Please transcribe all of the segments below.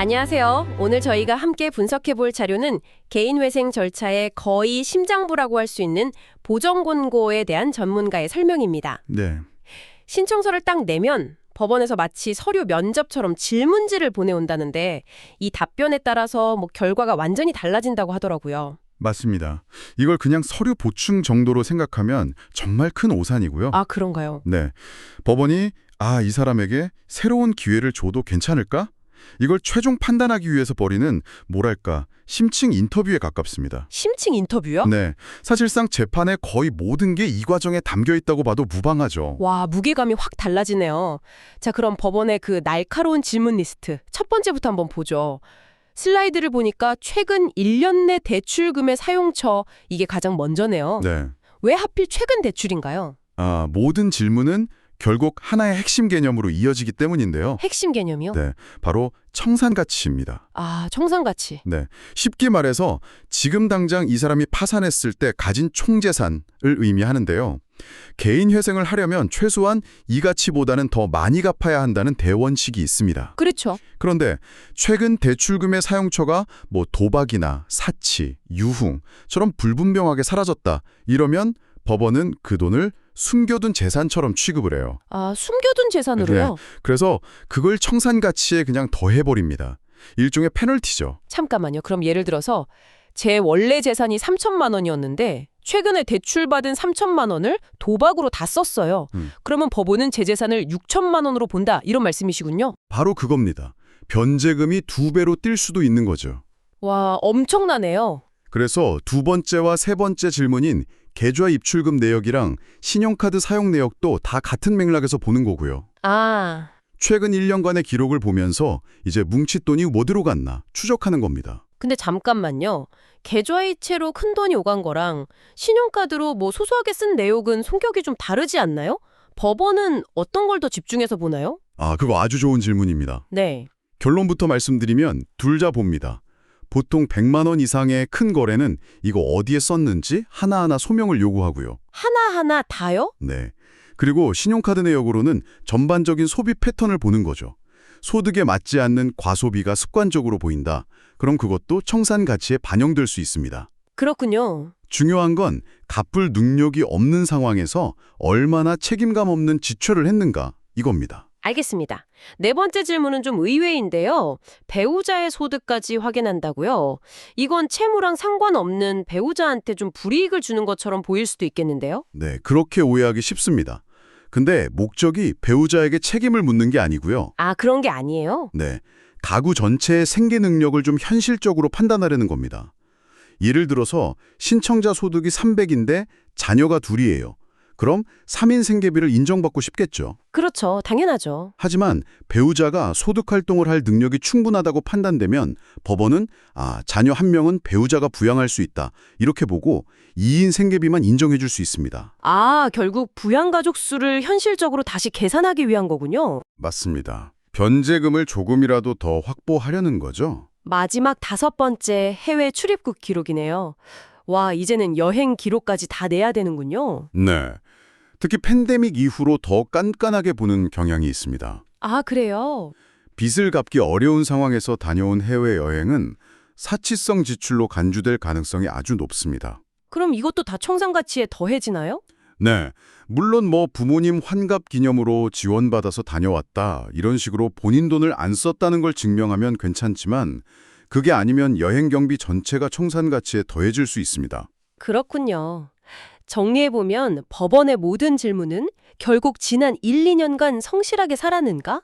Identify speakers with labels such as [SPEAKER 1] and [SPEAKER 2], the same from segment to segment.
[SPEAKER 1] 안녕하세요. 오늘 저희가 함께 분석해 볼 자료는 개인회생 절차의 거의 심장부라고 할 수 있는 보정권고에 대한 전문가의 설명입니다.
[SPEAKER 2] 네.
[SPEAKER 1] 신청서를 딱 내면 법원에서 마치 서류 면접처럼 질문지를 보내온다는데 이 답변에 따라서 뭐 결과가 완전히 달라진다고 하더라고요.
[SPEAKER 2] 맞습니다. 이걸 그냥 서류 보충 정도로 생각하면 정말 큰 오산이고요.
[SPEAKER 1] 아, 그런가요?
[SPEAKER 2] 네. 법원이 아, 이 사람에게 새로운 기회를 줘도 괜찮을까? 이걸 최종 판단하기 위해서 벌이는 뭐랄까 심층 인터뷰에 가깝습니다.
[SPEAKER 1] 심층 인터뷰요?
[SPEAKER 2] 네. 사실상 재판의 거의 모든 게 이 과정에 담겨 있다고 봐도 무방하죠.
[SPEAKER 1] 와, 무게감이 확 달라지네요. 자, 그럼 법원의 그 날카로운 질문 리스트 첫 번째부터 한번 보죠. 슬라이드를 보니까 최근 1년 내 대출금의 사용처 이게 가장 먼저네요.
[SPEAKER 2] 네.
[SPEAKER 1] 왜 하필 최근 대출인가요?
[SPEAKER 2] 아, 모든 질문은 결국 하나의 핵심 개념으로 이어지기 때문인데요.
[SPEAKER 1] 핵심 개념이요?
[SPEAKER 2] 네. 바로 청산 가치입니다.
[SPEAKER 1] 아, 청산가치.
[SPEAKER 2] 네. 쉽게 말해서 지금 당장 이 사람이 파산했을 때 가진 총재산을 의미하는데요. 개인 회생을 하려면 최소한 이 가치보다는 더 많이 갚아야 한다는 대원칙이 있습니다.
[SPEAKER 1] 그렇죠.
[SPEAKER 2] 그런데 최근 대출금의 사용처가 뭐 도박이나 사치, 유흥처럼 불분명하게 사라졌다. 이러면 법원은 그 돈을 숨겨둔 재산처럼 취급을 해요.
[SPEAKER 1] 아, 숨겨둔 재산으로요?
[SPEAKER 2] 그래서 그걸 청산 가치에 그냥 더해버립니다. 일종의 페널티죠.
[SPEAKER 1] 잠깐만요. 그럼 예를 들어서 제 원래 재산이 3천만 원이었는데 최근에 대출받은 3천만 원을 도박으로 다 썼어요.
[SPEAKER 2] 음.
[SPEAKER 1] 그러면 법원은 제 재산을 6천만 원으로 본다. 이런 말씀이시군요.
[SPEAKER 2] 바로 그겁니다. 변제금이 두 배로 뛸 수도 있는 거죠.
[SPEAKER 1] 와, 엄청나네요.
[SPEAKER 2] 그래서 두 번째와 세 번째 질문인 계좌 입출금 내역이랑 신용카드 사용 내역도 다 같은 맥락에서 보는 거고요.
[SPEAKER 1] 아,
[SPEAKER 2] 최근 1년간의 기록을 보면서 이제 뭉칫 돈이 어디로 갔나 추적하는 겁니다.
[SPEAKER 1] 근데 잠깐만요. 계좌이체로 큰 돈이 오간 거랑 신용카드로 뭐 소소하게 쓴 내역은 성격이 좀 다르지 않나요? 법원은 어떤 걸 더 집중해서 보나요?
[SPEAKER 2] 아, 그거 아주 좋은 질문입니다.
[SPEAKER 1] 네.
[SPEAKER 2] 결론부터 말씀드리면 둘 다 봅니다. 보통 100만 원 이상의 큰 거래는 이거 어디에 썼는지 하나하나 소명을 요구하고요.
[SPEAKER 1] 하나하나 다요?
[SPEAKER 2] 네. 그리고 신용카드 내역으로는 전반적인 소비 패턴을 보는 거죠. 소득에 맞지 않는 과소비가 습관적으로 보인다. 그럼 그것도 청산 가치에 반영될 수 있습니다.
[SPEAKER 1] 그렇군요.
[SPEAKER 2] 중요한 건 갚을 능력이 없는 상황에서 얼마나 책임감 없는 지출을 했는가 이겁니다.
[SPEAKER 1] 알겠습니다. 네 번째 질문은 좀 의외인데요. 배우자의 소득까지 확인한다고요? 이건 채무랑 상관없는 배우자한테 좀 불이익을 주는 것처럼 보일 수도 있겠는데요?
[SPEAKER 2] 네, 그렇게 오해하기 쉽습니다. 근데 목적이 배우자에게 책임을 묻는 게 아니고요.
[SPEAKER 1] 아, 그런 게 아니에요?
[SPEAKER 2] 네, 가구 전체의 생계 능력을 좀 현실적으로 판단하려는 겁니다. 예를 들어서 신청자 소득이 300인데 자녀가 둘이에요. 그럼 3인 생계비를 인정받고 싶겠죠.
[SPEAKER 1] 그렇죠. 당연하죠.
[SPEAKER 2] 하지만 배우자가 소득 활동을 할 능력이 충분하다고 판단되면 법원은 아, 자녀 한 명은 배우자가 부양할 수 있다. 이렇게 보고 2인 생계비만 인정해 줄 수 있습니다.
[SPEAKER 1] 아, 결국 부양가족 수를 현실적으로 다시 계산하기 위한 거군요.
[SPEAKER 2] 맞습니다. 변제금을 조금이라도 더 확보하려는 거죠.
[SPEAKER 1] 마지막 다섯 번째 해외 출입국 기록이네요. 와, 이제는 여행 기록까지 다 내야 되는군요.
[SPEAKER 2] 네. 특히 팬데믹 이후로 더 깐깐하게 보는 경향이 있습니다.
[SPEAKER 1] 아, 그래요?
[SPEAKER 2] 빚을 갚기 어려운 상황에서 다녀온 해외여행은 사치성 지출로 간주될 가능성이 아주 높습니다.
[SPEAKER 1] 그럼 이것도 다 청산가치에 더해지나요?
[SPEAKER 2] 네. 물론 뭐 부모님 환갑 기념으로 지원받아서 다녀왔다 이런 식으로 본인 돈을 안 썼다는 걸 증명하면 괜찮지만 그게 아니면 여행 경비 전체가 청산 가치에 더해질 수 있습니다.
[SPEAKER 1] 그렇군요. 정리해보면 법원의 모든 질문은 결국 지난 1, 2년간 성실하게 살았는가?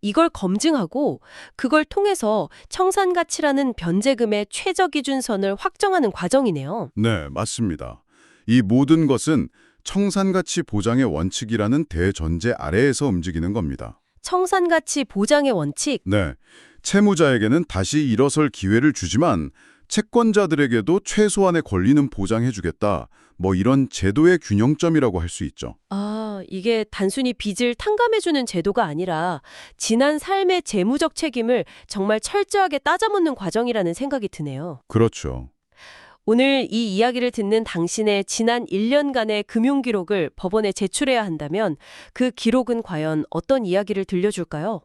[SPEAKER 1] 이걸 검증하고 그걸 통해서 청산가치라는 변제금의 최저 기준선을 확정하는 과정이네요.
[SPEAKER 2] 네, 맞습니다. 이 모든 것은 청산가치 보장의 원칙이라는 대전제 아래에서 움직이는 겁니다.
[SPEAKER 1] 청산가치 보장의 원칙,
[SPEAKER 2] 네, 채무자에게는 다시 일어설 기회를 주지만 채권자들에게도 최소한의 권리는 보장해주겠다. 뭐 이런 제도의 균형점이라고 할 수 있죠.
[SPEAKER 1] 아, 이게 단순히 빚을 탕감해주는 제도가 아니라 지난 삶의 재무적 책임을 정말 철저하게 따져묻는 과정이라는 생각이 드네요.
[SPEAKER 2] 그렇죠.
[SPEAKER 1] 오늘 이 이야기를 듣는 당신의 지난 1년간의 금융 기록을 법원에 제출해야 한다면 그 기록은 과연 어떤 이야기를 들려줄까요?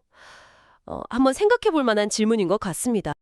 [SPEAKER 1] 어, 한번 생각해 볼 만한 질문인 것 같습니다.